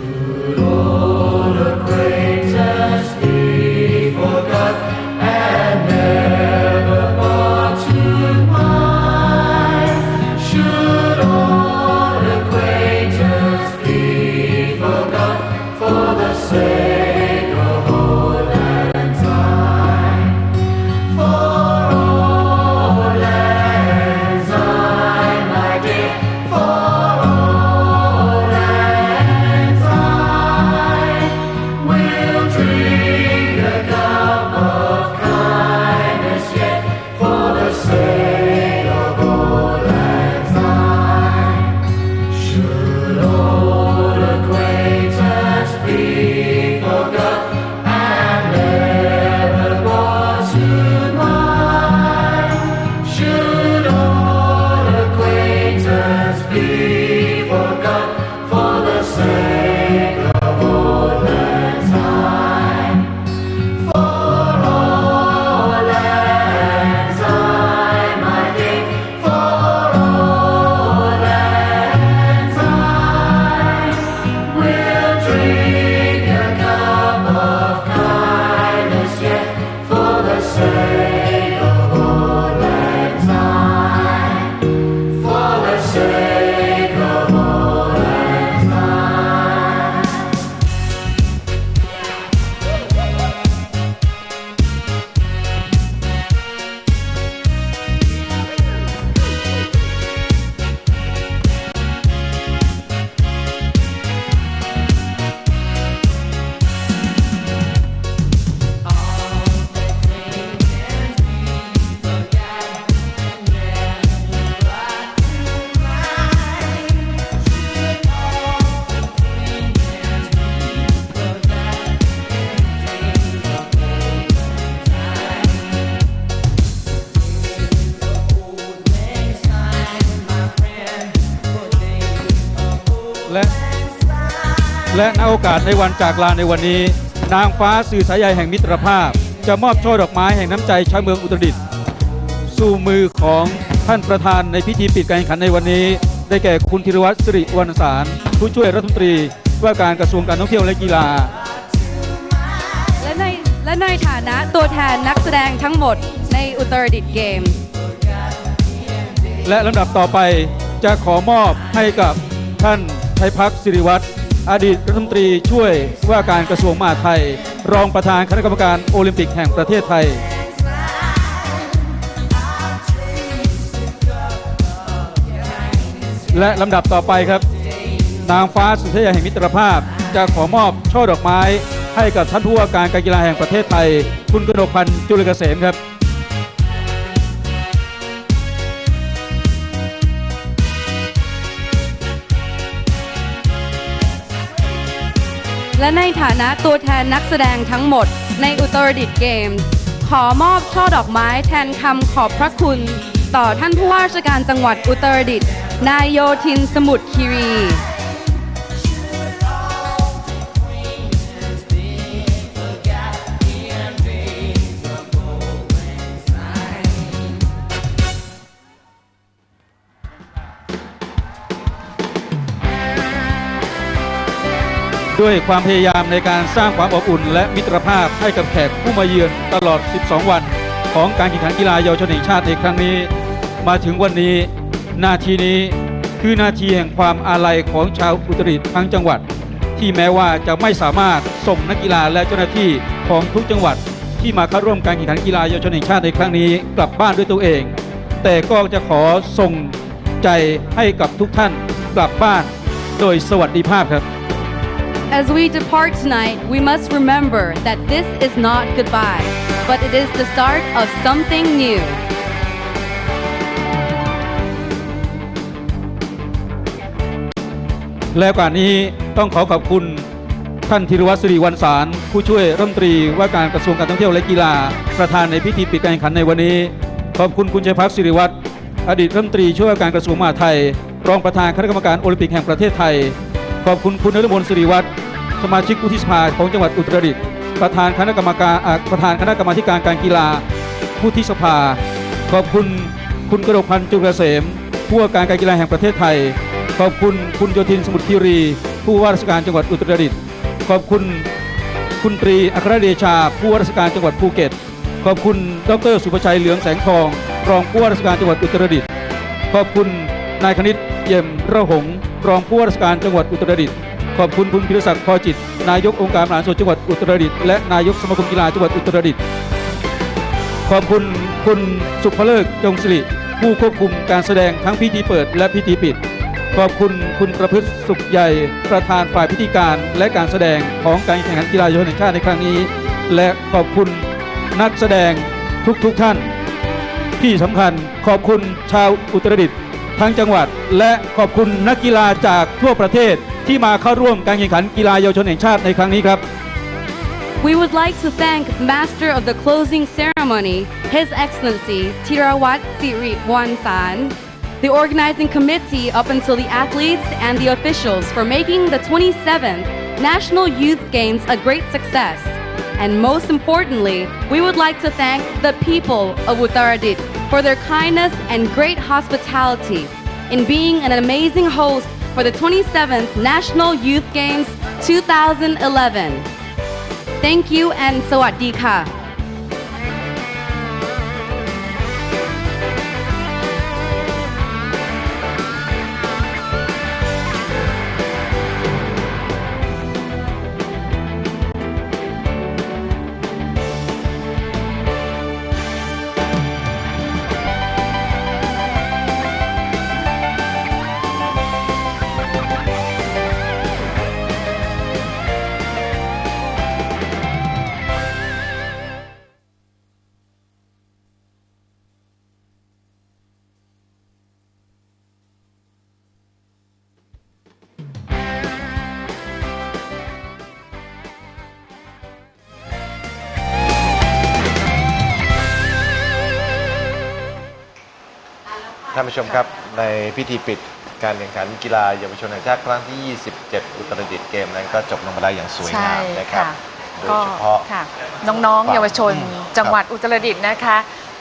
แและณโอกาสในวันจากลาในวันนี้ นางฟ้าสื่อสายใยแห่งมิตรภาพ จะมอบช่อดอกไม้แห่งน้ำใจชาวเมืองอุตรดิตถ์สู่มือของท่านประธานในพิธีปิดการแข่งขันในวันนี้ ได้แก่คุณธีรวัตรสิริวรรณสาร ผู้ช่วยรัฐมนตรีว่าการกระทรวงการท่องเที่ยวและกีฬา และในและในฐานะตัวแทนนักแสดงทั้งหมดในอุตรดิตถ์เกม และลำดับต่อไปจะขอมอบให้กับท่านชัยพักสิริวัตร อดีตรัฐมนตรีช่วยว่าการกระทรวงมหาดไทย รองประธานคณะกรรมการโอลิมปิกแห่งประเทศไทย และลำดับต่อไปครับ นางฟ้าสุดท้าแห่งมิตรภาพ จะขอมอบช่อดอกไม้ให้กับท่านผู้ว่าการการกีฬาแห่งประเทศไทย คุณกนกพันธ์จุลเกษมครับ และในฐานะตัวแทนนักแสดงทั้งหมดในอุตรดิตถ์เกมขอมอบช่อดอกไม้แทนคำขอบพระคุณ ต่อท่านผู้ว่าราชการจังหวัดอุตรดิตถ์นายโยธินสมุทรคีรี ด้วยความพยายามในการสร้างความอบอุ่น และมิตรภาพให้กับแขกผู้มาเยือนตลอด 12 วัน ของการแข่งขันกีฬาเยาวชนแห่งชาติในครั้งนี้ มาถึงวันนี้ นาทีนี้คือนาทีแห่งความอาลัยของชาวอุตรดิตถ์ทั้งจังหวัด ที่แม้ว่าจะไม่สามารถส่งนักกีฬาและเจ้าหน้าที่ของทุกจังหวัด ที่มาเข้าร่วมการแข่งขันกีฬาเยาวชนแห่งชาติในครั้งนี้กลับบ้านด้วยตัวเอง แต่ก็จะขอส่งใจให้กับทุกท่านกลับบ้าน โดยสวัสดิภาพครับ As we depart tonight, we must remember that this is not goodbye, but it is the start of something new. และโอกานี้ต้องขอขอบคุณท่านธีรวัตรสิริวันสาร ผู้ช่วยรัฐมนตรีว่าการกระทรวงการท่องเที่ยวและกีฬา ประธานในพิธีปิดการแข่งขันในวันนี้ ขอบคุณคุณชัยพักสิริวัตรอดีตรัฐมนตรีช่วยว่าการกระทรวงมหาดไทย รองประธานคณะกรรมการโอลิมปิกแห่งประเทศไทย ขอบคุณคุณนฤมลสิริวัตร สมาชิกวุฒิสภาของจังหวัดอุตรดิตถ์ประธานคณะกรรมการประธานคณะกรรมการการกีฬาวุฒิสภา ขอบคุณคุณกระดกพันธ์จุลเกษมผู้ว่าการการกีฬาแห่งประเทศไทย ขอบคุณคุณโยธินสมุทรคีรี ผู้ว่าราชการจังหวัดอุตรดิตถ์ขอบคุณคุณตรีอัครเดชา ผู้ว่าราชการจังหวัดภูเก็ต ขอบคุณดรสุภชัยเหลืองแสงทอง รองผู้ว่าราชการจังหวัดอุตรดิตถ์ขอบคุณนายคณิตเยี่ยมระหงรองผู้ว่าราชการจังหวัดอุตรดิตถ์ ขอบคุณคุณพิรศักดิ์พอจิต นายกองค์การบริหารส่วนจังหวัดอุตรดิตถ์และนายกสมาคมกีฬาจังหวัดอุตรดิตถ์ขอบคุณคุณสุภเลิกษ์จงสิริผู้ควบคุมการแสดงทั้งพิธีเปิดและพิธีปิด ขอบคุณคุณประพฤติสุขใหญ่ ประธานฝ่ายพิธีการและการแสดงของการแข่งขันกีฬาเยาวชนแห่งชาติในครั้งนี้ และขอบคุณนักแสดงทุกๆทท่าน ที่สำคัญขอบคุณชาวอุตรดิตถ์ ทั้งจังหวัด และขอบคุณนักกีฬาจากทั่วประเทศที่มาเข้าร่วมการแข่งขันกีฬาเยาวชนแห่งชาติในครั้งนี้ครับ We would like to thank Master of the Closing Ceremony, His Excellency Tirawat Siri Wansan, the organizing committee up until the athletes and the officials for making the 27th National Youth Games a great success. And most importantly, we would like to thank the people of Uttaradit for their kindness and great hospitality in being an amazing host for the 27th National Youth Games 2011. Thank you and สวัานผู้ชมครับในพิธีปิดการแข่งขันกีฬาเยาวชนแห่งชาติครั้งที่ 27 อุตรดิตถ์เกมนั้นก็จบลงมาได้อย่างสวยงามนะครับ โดยเฉพาะค่ะน้องๆ เยาวชนอืมจังหวัดอุตรดิตถ์นะคะ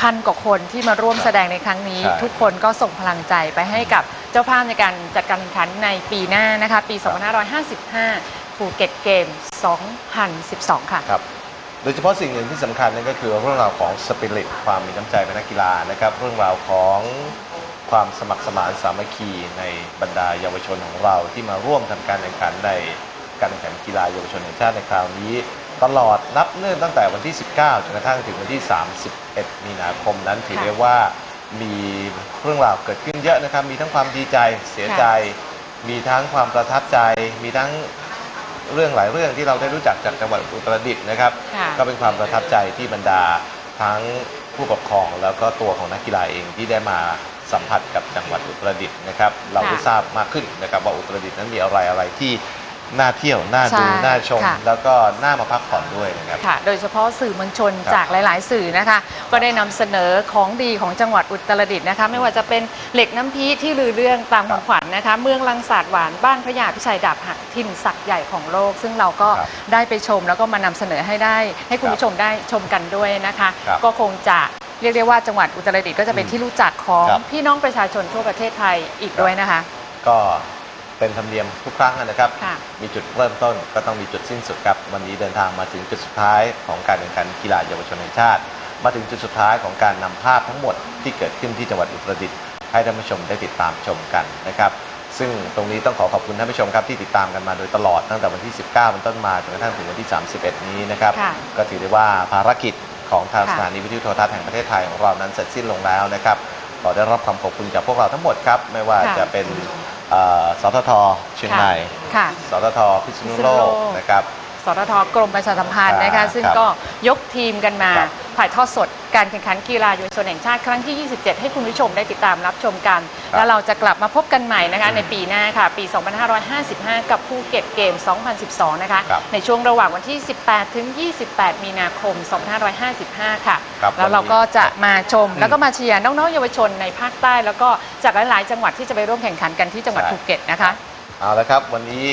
พันกว่าคนที่มาร่วมแสดงในครั้งนี้ใช่ทุกคนก็ส่งพลังใจไปให้กับเจ้าภาพในการจัดการแข่งขันในปีหน้านะคะ ปี 2555 ภูเก็ตเกม 2012 ค่ะครับโดยเฉพาะสิ่งหนึ่งที่สำคัญนั่นก็คือเรื่องราวของสปิริตความมีน้ำใจเป็นนักกีฬานะครับ เรื่องราวของ ความสมัครสมานสามัคคีในบรรดาเยาวชนของเราที่มาร่วมทำการแข่งขันในการแข่งขันกีฬาเยาวชนแห่งชาติในคราวนี้ ตลอดนับเนื่องตั้งแต่วันที่ 19จนกระทั่งถึงวันที่ 31 มีนาคมนั้นถือได้ว่ามีเรื่องราวเกิดขึ้นเยอะนะครับ มีทั้งความดีใจเสียใจ มีทั้งความประทับใจ มีทั้งเรื่องหลายเรื่องที่เราได้รู้จักจากจังหวัดอุตรดิตถ์นะครับค่ะก็เป็นความประทับใจที่บรรดาทั้งผู้ปกครองแล้วก็ตัวของนักกีฬาเองที่ได้มา สัมผัสกับจังหวัดอุตรดิตถ์นะครับ เราได้ทราบมากขึ้นนะครับว่าอุตรดิตถ์นั้นมีอะไรอะไรที่น่าเที่ยว น่าดู ใช่น่าชม ค่ะ แล้วก็น่ามาพักผ่อนด้วยนะครับ ค่ะ โดยเฉพาะสื่อมวลชนครับจากหลาย ๆ สื่อนะคะ ก็ได้นำเสนอของดีของจังหวัดอุตรดิตถ์นะคะ ไม่ว่าจะเป็นเหล็กน้ำพีที่ลือเรื่องตามครัคบวามขวัญนะคะ เมืองลังสาดหวานบ้านพระยาพิชัยดาบหักถิ่นศักดิ์ใหญ่ของโลก ซึ่งเราก็ครับได้ไปชมแล้วก็มานำเสนอให้ได้ ให้คุณครับผู้ชมได้ชมกันด้วยนะคะ ครับ ก็คงจะ เรียกได้ว่าจังหวัดอุตรดิตถ์ก็จะเป็นอืมที่รู้จักของครับ พี่น้องประชาชนทั่วประเทศไทยอีกด้วยนะคะ ก็เป็นธรรมเนียมทุกครั้งนะครับ ค่ะ มีจุดเริ่มต้นก็ต้องมีจุดสิ้นสุดครับ วันนี้เดินทางมาถึงจุดสุดท้ายของการแข่งขันกีฬาเยาวชนแห่งชาติ มาถึงจุดสุดท้ายของการนำภาพทั้งหมดที่เกิดขึ้นที่จังหวัดอุตรดิตถ์ให้ท่านผู้ชมได้ติดตามชมกันนะครับ ซึ่งตรงนี้ต้องขอขอบคุณท่านผู้ชมครับที่ติดตามกันมาโดยตลอดตั้งแต่วันที่ 19 เป็นต้นมาจนกระทั่งถึงวันที่ 31 นี้นะครับ ค่ะ ก็ถือได้ว่าภารกิจ ของทางค่ะสถานีวิทยุโทรทัศน์แห่งประเทศไทยของเรานั้นเสร็จสิ้นลงแล้วนะครับขอได้รับความขอบคุณจากพวกเราทั้งหมดครับ ไม่ว่าค่ะจะเป็นเอ่อสททเชียงใหม่ค่ะสททพิษณุโลกพิษณุโลกนะครับสททกรมประชาสัมพันธ์นะครัคะบซึ่งครับก็ยกทีมกันมาครับ ถ่ายทอดสดการแข่งขันกีฬาเยาวชนแห่งชาติครั้งที่ 27 ให้คุณผู้ชมได้ติดตามรับชมกันครับแล้วเราจะกลับมาพบกันใหม่นะคะอืมในปีหน้าค่ะ ปี 2555 กับภูเก็ตเกม 2012 นะคะครับในช่วงระหว่างวันที่ 18 ถึง 28 มีนาคม 2555 ค่ะครับแล้วเราวันนี้ก็จะมาชมอืมแล้วก็มาเชียร์น้องๆเยาวชนในภาคใต้ แล้วก็จากหลายๆ จังหวัดที่จะไปร่วมแข่งขันกันที่จังหวัดใช่ภูเก็ตนะคะ เอาละครับ วันนี้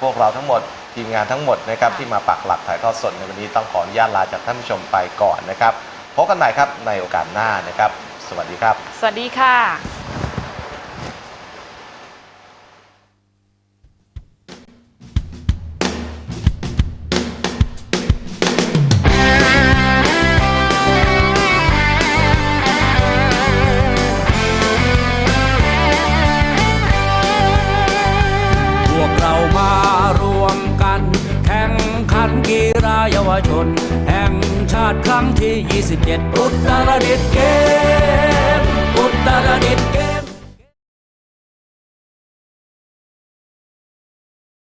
พวกเราทั้งหมด ทีมงานทั้งหมดนะครับค่ะที่มาปักหลักถ่ายทอดสดในวันนี้ต้องขออนุญาตลาจากท่านผู้ชมไปก่อนนะครับพบกันใหม่ครับในโอกาสหน้านะครับ สวัสดีครับ สวัสดีค่ะ กัน แข่งขันกีฬาเยาวชน แห่งชาติครั้งที่ 27 อุตรดิตถ์เกม อุตรดิตถ์เกม